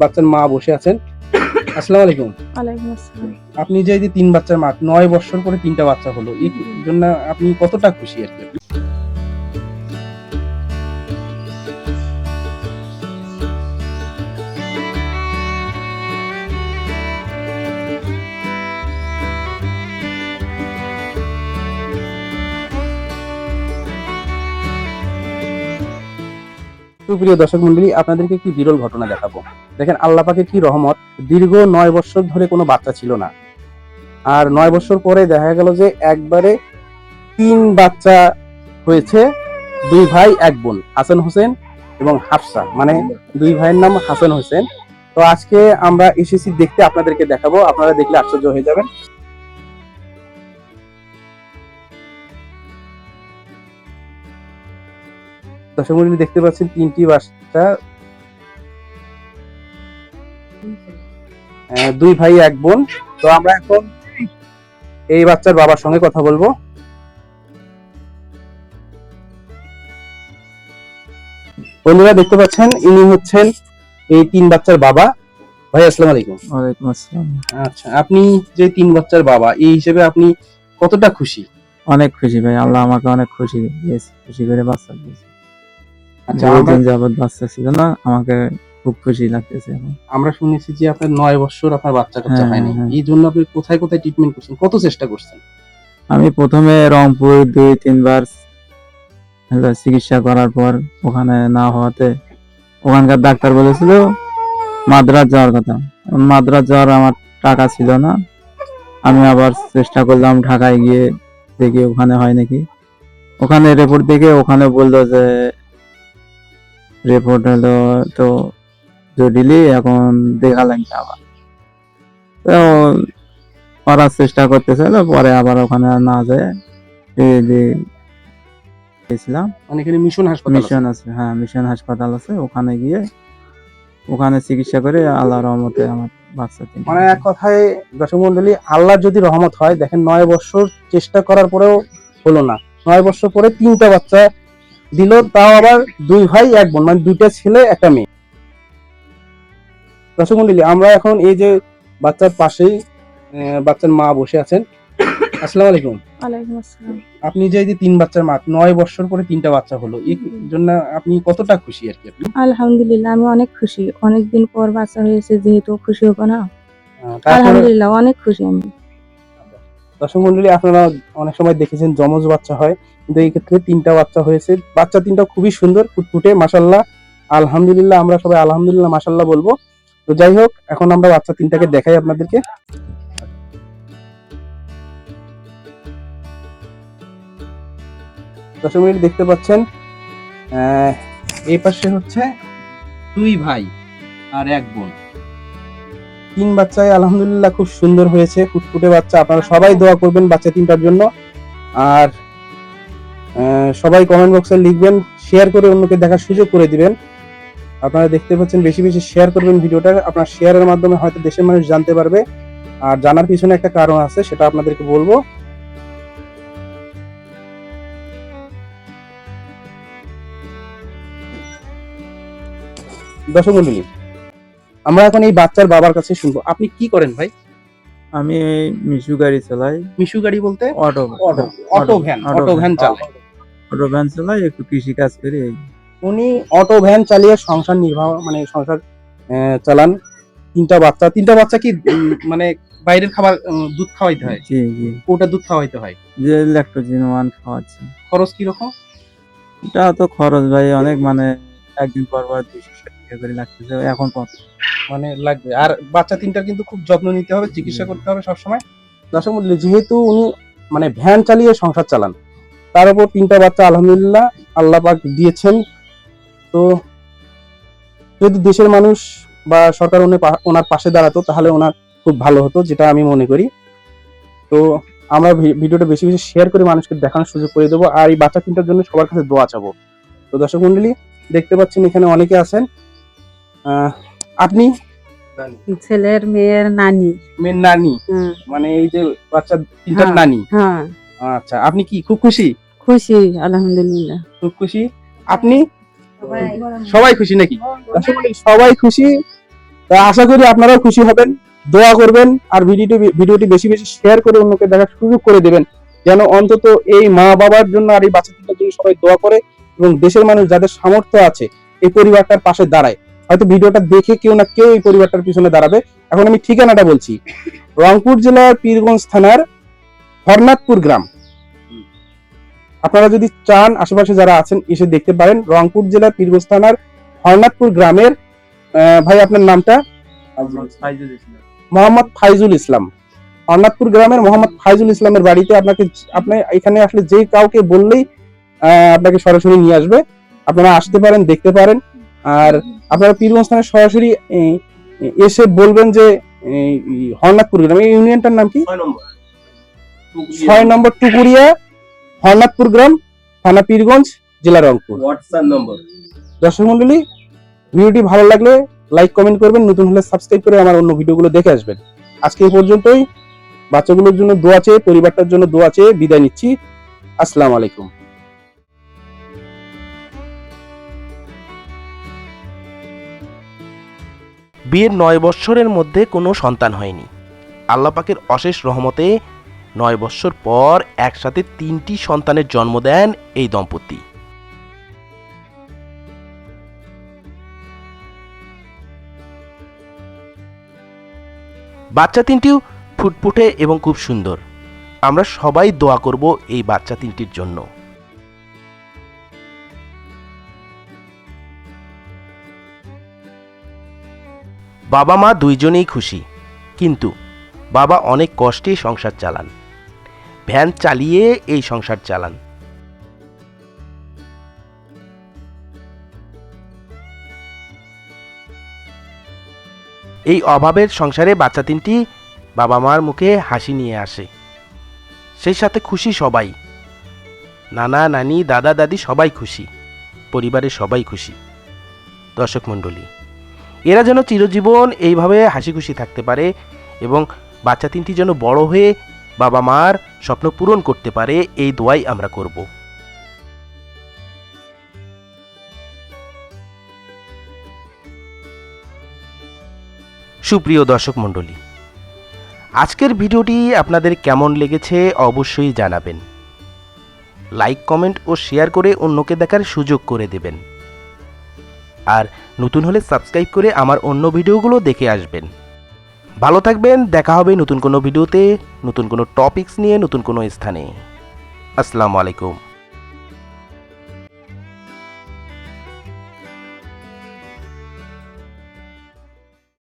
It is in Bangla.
বাচ্চার মা বসে আছেন। আসসালামু আলাইকুম। আপনি যে যে তিন বাচ্চার মা নয় বছর পরে তিনটা বাচ্চা হলো এই জন্য আপনি কতটা খুশি আর কি সুপ্রিয় দর্শক মন্ডলী, আপনাদেরকে একটি বিরল ঘটনা দেখাবো? দেখেন, আল্লাহ পাকের কি রহমত, দীর্ঘ নয় বছর ধরে কোনো বাচ্চা ছিল না। আর নয় বছর পরে দেখা গেল যে একবারে তিন বাচ্চা হয়েছে, দুই ভাই, এক বোন, হাসান হোসেন এবং হাফসা। মানে দুই ভাইয়ের নাম হাসান হোসেন। তো আজকে আমরা এসেছি দেখতে, আপনাদেরকে দেখাবো। আপনারা দেখলে আশ্চর্য হয়ে যাবেন। দর্শক মন্ডলী দেখতে পাচ্ছেন তিনটি বাচ্চা দুই ভাই এক বোন। তো আমরা এখন এই বাচ্চার বাবার সঙ্গে কথা বলব। বন্ধুরা দেখতে পাচ্ছেন ইনি হচ্ছেন এই তিন বাচ্চার বাবা। ভাই আসসালামু আলাইকুম। ওয়ালাইকুম আসসালাম। আচ্ছা আপনি যে তিন বাচ্চার বাবা এই হিসেবে আপনি কতটা খুশি? অনেক খুশি ভাই আল্লাহ আমাকে অনেক খুশি দিয়েছে খুশি করে বাচ্চা দিয়েছে। আচ্ছা যাবত বাচ্চা ছিল না আমাকে খুব খুশি লাগতেছে আমরা শুনেছি যে আপনার নয় বছর আপনার বাচ্চা কাচ্চা হ্যাঁ, হয়নি। হ্যাঁ। এই জন্য আপনি কোথায় কোথায় ট্রিটমেন্ট করছেন? কত চেষ্টা করছেন? আমি প্রথমে রংপুর দুই তিনবার চিকিৎসা করার পর ওখানে না হওয়াতে ওখানকার ডাক্তার বলেছিল মাদ্রাজ যাওয়ার কথা। মাদ্রাজ যাওয়ার আমার টাকা ছিল না। আমি আবার চেষ্টা করলাম ঢাকায় গিয়ে দেখি ওখানে হয় নাকি। ওখানে রিপোর্ট দেখে ওখানে বলল যে রিপোর্ট হলো তো জটিলই এখন দেখা লাগছে আবার। তো করার চেষ্টা করতেছিল পরে আবার ওখানে না যায়। যে গেছিলাম। মানে এখানে মিশন হাসপাতাল আছে। মিশন আছে হ্যাঁ মিশন হাসপাতাল আছে। ওখানে গিয়ে ওখানে চিকিৎসা করে আল্লাহ রহমতে আমার বাচ্চা মানে এক কথায় দর্শক মন্ডলী আল্লাহ যদি রহমত হয় দেখেন নয় বছর চেষ্টা করার পরেও হলো না। নয় বছর পরে তিনটা বাচ্চা দিল তাও আবার দুই ভাই এক বোন মানে দুইটা ছেলে একটা মেয়ে। দর্শক মন্ডলী আমরা এখন এই যে বাচ্চার পাশেই বাচ্চার মা বসে আছেন। আসসালামু আলাইকুম। আপনি যে যে তিন বাচ্চার মা নয় বছর পরে তিনটা বাচ্চা হলো এই জন্য আপনি কতটা খুশি আর কি আপনি? আলহামদুলিল্লাহ আমি অনেক খুশি। অনেকদিন পর বাচ্চা হয়েছে যেহেতু খুশি হব না। আলহামদুলিল্লাহ অনেক খুশি আমি। দর্শক মন্ডলী, আপনারা অনেক সময় দেখেছেন জমজ বাচ্চা হয়, কিন্তু এই ক্ষেত্রে তিনটা বাচ্চা হয়েছে। বাচ্চা তিনটা খুবই সুন্দর ফুটফুটে মাসাল্লাহ আলহামদুলিল্লাহ, আমরা সবাই আলহামদুলিল্লাহ মাসাল্লাহ বলব। তো যাই হোক, এখন আমরা বাচ্চা তিনটাকে দেখাই আপনাদেরকে। দর্শক মন্ডলী, দেখতে পাচ্ছেন এই পাশে হচ্ছে দুই ভাই আর এক বোন। তিন বাচ্চায় আলহামদুলিল্লাহ খুব সুন্দর হয়েছে ফুটফুটে বাচ্চা, আপনারা সবাই দোয়া করবেন বাচ্চা তিনটার জন্য। আর সবাই কমেন্ট বক্সে লিখবেন শেয়ার করে অন্যকে দেখার সুযোগ করে দিবেন। আপনারা দেখতে পাচ্ছেন বেশি বেশি শেয়ার করবেন ভিডিওটা, আপনার শেয়ারের মাধ্যমে হয়তো দেশের মানুষ জানতে পারবে। আর জানার পিছনে একটা কারণ আছে, সেটা আপনাদেরকে বলব। দর্শক মন্ডলী আমরা এখন এই বাচ্চার বাবার কাছে শুনব। আপনি কি করেন ভাই? আমি মিশু গাড়ি চালাই। মিশু গাড়ি বলতে? Auto auto auto van auto van চালায় অটো ভ্যান চালাই একটু কৃষি কাজ করি। উনি অটো ভ্যান চালিয়ে সংসার নির্বাহ মানে সংসার চালান। তিনটা বাচ্চা তিনটা বাচ্চা কি মানে বাইরের খাবার দুধ খাওয়াইতে হয়? জি জি। ওটা দুধ খাওয়াইতে হয়? যে ল্যাক্টোজিন ওয়ান খাওয়াচ্ছি। খরচ কি রকম এটা তো খরচ ভাই অনেক মানে একদিন পর পর দুইশো ষাট টাকা করে লাগতেছে এখন মানে লাগবে। আর বাচ্চা তিনটার কিন্তু খুব যত্ন নিতে হবে চিকিৎসা করতে হবে সবসময়। দর্শক মন্ডলী, যেহেতু উনি মানে ভ্যান চালিয়ে সংসার চালান তার উপর তিনটা বাচ্চা আলহামদুলিল্লাহ আল্লাহ পাক দিয়েছেন। তো যদি দেশের মানুষ বা সরকার উনি ওনার পাশে দাঁড়াতো তাহলে ওনার খুব ভালো হতো যেটা আমি মনে করি। তো আমরা ভিডিওটা বেশি বেশি শেয়ার করে মানুষকে দেখানোর সুযোগ করে দেবো আর এই বাচ্চা তিনটার জন্য সবার কাছে দোয়া চাবো। তো দর্শক মন্ডলী দেখতে পাচ্ছেন এখানে অনেকে আছেন। আপনি? ছেলের মেয়ের নানি। মেয়ের নানি? মানে এই যে বাচ্চা তিনটার হ্যাঁ। নানি? হ্যাঁ। আচ্ছা আপনি কি খুব খুশি? খুশি আলহামদুলিল্লাহ। খুব খুশি। আপনি? সবাই খুশি। নাকি? সবাই খুশি? আশা করি আপনারাও খুশি হবেন। দোয়া করবেন আর ভিডিওটি ভিডিওটি বেশি বেশি শেয়ার করে অন্যকে দেখার সুযোগ করে দেবেন। যেন অন্তত এই মা বাবার জন্য আর এই বাচ্চা জন্য সবাই দোয়া করে। এবং দেশের মানুষ যাদের সামর্থ্য আছে এই পরিবারটার পাশে দাঁড়ায়। হয়তো ভিডিওটা দেখে কেউ না কেউ এই পরিবারটার পিছনে দাঁড়াবে। এখন আমি ঠিকানাটা বলছি। রংপুর জেলার পীরগঞ্জ থানার হরনাথপুর গ্রাম। আপনারা যদি চান আশেপাশে যারা আছেন এসে দেখতে পারেন রংপুর জেলার পীরগঞ্জ থানার হরনাথপুর গ্রামের আহ, ভাই আপনার নামটা? মোহাম্মদ ফাইজুল ইসলাম। হরনাথপুর গ্রামের মোহাম্মদ ফাইজুল ইসলামের বাড়িতে আপনাকে আপনি এখানে আসলে যে কাউকে বললেই আপনাকে সরাসরি নিয়ে আসবে। আপনারা আসতে পারেন দেখতে পারেন। আর আপনারা পীরগঞ্জ থানার সরাসরি এসে বলবেন যে হরনাথপুর গ্রাম এই ইউনিয়নটার নাম কি? ছয় নম্বর। টুকুরিয়া হরনাথপুর গ্রাম থানা পীরগঞ্জ জেলা রংপুর। হোয়াটসঅ্যাপ নম্বর দর্শক মন্ডলী ভিডিওটি ভালো লাগলে লাইক কমেন্ট করবেন। নতুন হলে সাবস্ক্রাইব করে আমার অন্য ভিডিওগুলো দেখে আসবেন। আজকে এই পর্যন্তই। বাচ্চাগুলোর জন্য দোয়া চেয়ে পরিবারটার জন্য দোয়া চেয়ে বিদায় নিচ্ছি। আসসালামু আলাইকুম। বিয়ের নয় বৎসরের মধ্যে কোনো সন্তান হয়নি। আল্লাহ পাকের অশেষ রহমতে নয় বৎসর পর একসাথে তিনটি সন্তানের জন্ম দেন এই দম্পতি। বাচ্চা তিনটিও ফুটফুটে এবং খুব সুন্দর। আমরা সবাই দোয়া করব এই বাচ্চা তিনটির জন্য। বাবা মা দুইজনেই খুশি। কিন্তু বাবা অনেক কষ্টে সংসার চালান। ভ্যান চালিয়ে এই সংসার চালান। এই অভাবের সংসারে বাচ্চা তিনটি বাবা মার মুখে হাসি নিয়ে আসে। সেই সাথে খুশি সবাই। নানা, নানি, দাদা, দাদি সবাই খুশি। পরিবারের সবাই খুশি। দর্শক মণ্ডলী এরা যেন চিরজীবন এইভাবে হাসি খুশি থাকতে পারে এবং বাচ্চা তিনটি যেন বড় হয়ে বাবা মার স্বপ্ন পূরণ করতে পারে, এই দোয়াই আমরা করব। সুপ্রিয় দর্শক মণ্ডলী, আজকের ভিডিওটি আপনাদের কেমন লেগেছে অবশ্যই জানাবেন। লাইক, কমেন্ট ও শেয়ার করে অন্যকে দেখার সুযোগ করে দেবেন। আর নতুন হলে সাবস্ক্রাইব করে আমার অন্য ভিডিওগুলো দেখে আসবেন। ভালো থাকবেন, দেখা হবে নতুন কোনো ভিডিওতে, নতুন কোনো টপিকস নিয়ে, নতুন কোনো স্থানে। আসসালামু আলাইকুম।